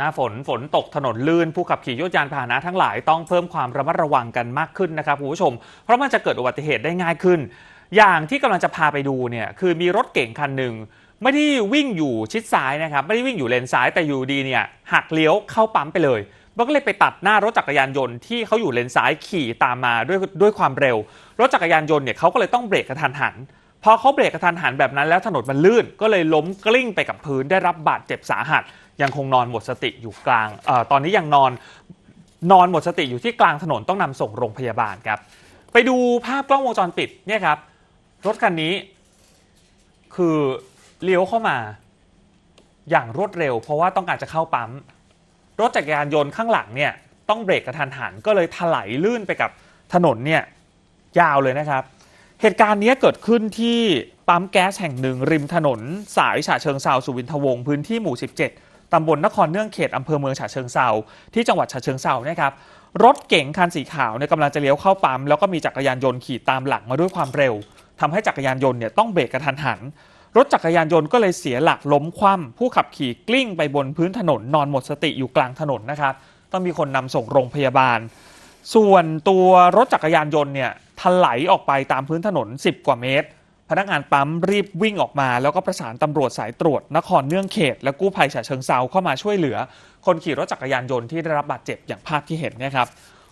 หน้าฝนฝนตกถนนลื่น ผู้ขับขี่ยวดยานพาหนะทั้งหลายต้องเพิ่มความระมัดระวังกันมากขึ้นนะครับคุณผู้ชม เพราะมันจะเกิดอุบัติเหตุได้ง่ายขึ้น อย่างที่กำลังจะพาไปดูเนี่ยคือมีรถเก่งคันหนึ่งไม่ได้วิ่งอยู่ชิดซ้ายนะครับไม่ได้วิ่งอยู่เลนซ้ายแต่อยู่ดีเนี่ยหักเลี้ยวเข้าปั๊มไปเลยมันก็เลยไปตัดหน้ารถจักรยานยนต์ที่เขาอยู่เลนซ้ายขี่ตามมาด้วยด้วยความเร็ว รถจักรยานยนต์เนี่ยเขาก็เลยต้องเบรกกระทันหัน พอเขาเบรกกระทันหันแบบนั้นแล้วถนนมันลื่น ก็เลยล้มกลิ้งไปกับพื้นได้รับบาดเจ็บสาหัส ยังคงนอนหมดสติอยู่กลางออตอนนี้ยังนอนนอนหมดสติอยู่ที่กลางถนนต้องนำส่งโรงพยาบาลครับ ไปดูภาพกล้องวงจรปิดเนี่ยครับ รถคันนี้ คือเลี้ยวเข้ามา อย่างรวดเร็ว เพราะว่าต้องการจะเข้าปั๊ม รถจักรยานยนต์ข้างหลังเนี่ยต้องเบรกกระทันหันก็เลยถลายลื่นไปกับถนนเนี่ยยาวเลยนะครับ เหตุการณ์นี้เกิดขึ้นที่ปั๊มแก๊สแห่งหนึ่ง ริมถนน สายฉะเชิงเซาสุวินทวงศ์พื้นที่หมู่ 17 ตำบลนครเนื่องเขตอำเภอเมืองฉะเชิงเซาที่จังหวัดฉะเชิงเซานะครับรถเก๋งคันสีขาวเนี่ยกำลังจะเลี้ยวเข้าปั๊มแล้วก็มีจักรยานยนต์ขี่ตามหลังมาด้วยความเร็วทำให้จักรยานยนต์เนี่ยต้องเบรกกระทันหัน รถจักรยานยนต์ก็เลยเสียหลักล้มคว่ำผู้ขับขี่กลิ้งไปบนพื้นถนนนอนหมดสติอยู่กลางถนนนะครับต้องมีคนนำส่งโรงพยาบาล ส่วนตัวรถจักรยานยนต์เนี่ยถลายออกไปตามพื้นถนน 10 กว่าเมตร พนักงานปั๊มรีบวิ่งออกมา แล้วก็ประสานตำรวจสายตรวจนครเนื่องเขต และกู้ภัยฉะเชิงเซาเข้ามาช่วยเหลือ คนขี่รถจักรยานยนต์ที่ได้รับบาดเจ็บอย่างภาพที่เห็นเนะครับ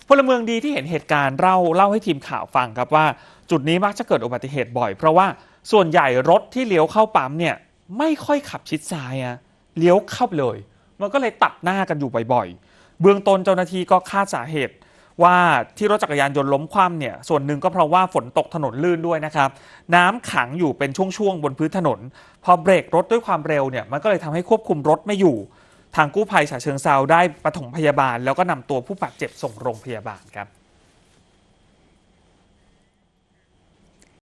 พลเมืองดีที่เห็นเหตุการณ์เล่าเล่าให้ทีมข่าวฟังครับว่า จุดนี้มักจะเกิดอุบัติเหตุบ่อย เพราะว่าส่วนใหญ่รถที่เลี้ยวเข้าปั๊มเนี่ยไม่ค่อยขับชิดซ้ายอะเลี้ยวเข้าไปเลย มันก็เลยตัดหน้ากันอยู่บ่อยๆ เบื้องต้นเจ้าหน้าที่ก็คาดสาเหตุ ว่าที่รถจักรยานยนต์ล้มคว่ำเนี่ยส่วนหนึ่งก็เพราะว่าฝนตกถนนลื่นด้วยนะครับน้ำขังอยู่เป็นช่วงๆบนพื้นถนน พอเบรกรถด้วยความเร็วเนี่ยมันก็เลยทำให้ควบคุมรถไม่อยู่ ทางกู้ภัยฉะเชิงเซาได้ปฐมพยาบาล แล้วก็นำตัวผู้บาดเจ็บส่งโรงพยาบาลครับ